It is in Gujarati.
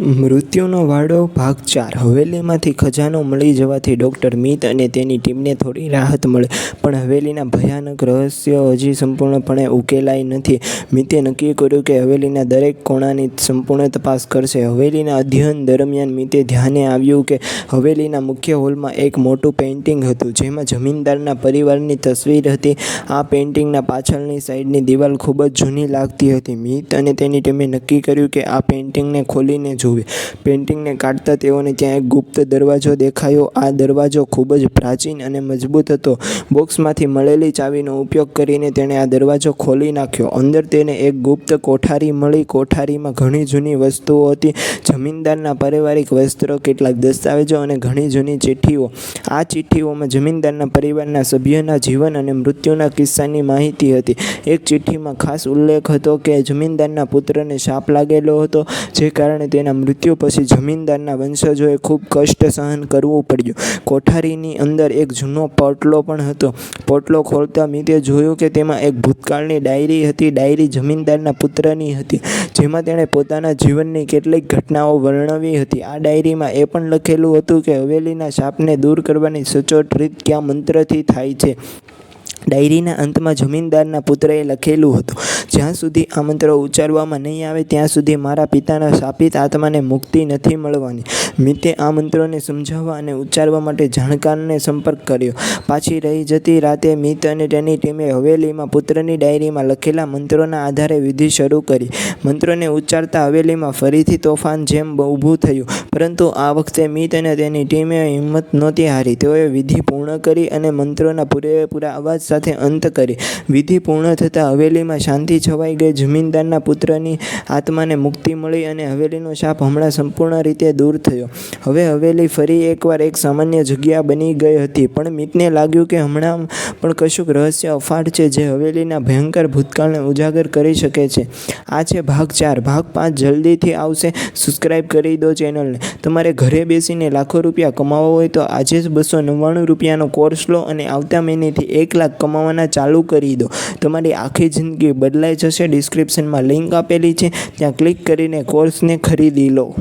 મૃત્યુનો વાડો ભાગ ચાર. હવેલીમાંથી ખજાનો મળી જવાથી ડૉક્ટર મિત અને તેની ટીમને થોડી રાહત મળે. પણ હવેલીના ભયાનક રહસ્ય હજી સંપૂર્ણપણે ઉકેલાઈ નથી. મિતે નક્કી કર્યું કે હવેલીના દરેક કોણાની સંપૂર્ણ તપાસ કરશે. હવેલીના અધ્યયન દરમિયાન મિતે ધ્યાને આવ્યું કે હવેલીના મુખ્ય હોલમાં એક મોટું પેઇન્ટિંગ હતું, જેમાં જમીનદારના પરિવારની તસવીર હતી. આ પેઇન્ટિંગના પાછળની સાઈડની દિવાલ ખૂબ જ જૂની લાગતી હતી. મિત અને તેની ટીમે નક્કી કર્યું કે આ પેઇન્ટિંગને ખોલીને જોવે. પેઇન્ટિંગને કાઢતા તેઓને ત્યાં એક ગુપ્ત દરવાજો દેખાયો. આ દરવાજો ખૂબ જ પ્રાચીન અને મજબૂત હતો. બોક્સમાંથી મળેલી ચાવીનો ઉપયોગ કરીને તેણે આ દરવાજો ખોલી નાખ્યો. અંદર તેને એક ગુપ્ત કોઠારી મળી. કોઠારીમાં ઘણી જૂની વસ્તુઓ હતી. જમીનદારના પારિવારિક વસ્ત્રો, કેટલાક દસ્તાવેજો અને ઘણી જૂની ચિઠ્ઠીઓ. આ ચિઠ્ઠીઓમાં જમીનદારના પરિવારના સભ્યના જીવન અને મૃત્યુના કિસ્સાની માહિતી હતી. એક ચિઠ્ઠીમાં ખાસ ઉલ્લેખ હતો કે જમીનદારના પુત્રને શાપ લાગેલો હતો, જે કારણે તેના મૃત્યુ પછી જમીનદારના વંશજોએ ખૂબ કષ્ટ સહન કરવું પડ્યું. કોઠારીની અંદર એક જૂનો પોટલો પણ હતો. પોટલો ખોલતા મિતે જોયું કે તેમાં એક ભૂતકાળની ડાયરી હતી. ડાયરી જમીનદારના પુત્રની હતી, જેમાં તેણે પોતાના જીવનની કેટલીક ઘટનાઓ વર્ણવી હતી. આ ડાયરીમાં એ પણ લખેલું હતું કે હવેલીના શાપને દૂર કરવાની સચોટ રીત ક્યાં મંત્રથી થાય છે. ડાયરીના અંતમાં જમીનદારના પુત્રએ લખેલું હતું જ્યાં સુધી આ મંત્ર ઉચ્ચારવામાં નહીં આવે, ત્યાં સુધી મારા પિતાના શાપિત આત્માને મુક્તિ નથી મળવાની. મિતે આ મંત્રોને સમજાવવા અને ઉચ્ચારવા માટે જાણકારને સંપર્ક કર્યો. પાછી રહી જતી રાતે મિત અને તેની ટીમે હવેલીમાં પુત્રની ડાયરીમાં લખેલા મંત્રોના આધારે વિધિ શરૂ કરી. મંત્રોને ઉચ્ચારતા હવેલીમાં ફરીથી તોફાન જેમ ઊભું થયું. પરંતુ આ વખતે મિત અને તેની ટીમે હિંમત નહોતી હારી. તેઓએ વિધિ પૂર્ણ કરી અને મંત્રોના પૂરેપૂરા અવાજ સાથે અંત કરી. વિધિ પૂર્ણ થતાં હવેલીમાં શાંતિ છવાઈ ગઈ. જમીનદારના પુત્રની આત્માને મુક્તિ મળી અને હવેલીનો શાપ હમણાં સંપૂર્ણ રીતે દૂર થયો. હવે હવેલી ફરી એકવાર એક સામાન્ય જગ્યા બની ગઈ હતી. પણ મિતને લાગ્યું કે હમણાં પણ કશુંક રહસ્ય અફાટ છે જે હવેલીના ભયંકર ભૂતકાળને ઉજાગર કરી શકે છે. આ છે ભાગ ચાર. ભાગ પાંચ, જલ્દીથી આવશે. સબસ્ક્રાઈબ કરી દો ચેનલને તમારે ઘરે બેસીને લાખો રૂપિયા કમાવા હોય તો આજે જ બસો નવ્વાણું રૂપિયાનો કોર્સ લો અને આવતા મહિનેથી એક લાખ કમાવાના ચાલુ કરી દો. તમારી આખી જિંદગી બદલાઈ જશે. ડિસ્ક્રિપ્શનમાં લિંક આપેલી છે. ત્યાં ક્લિક કરીને કોર્સને ખરીદી લો.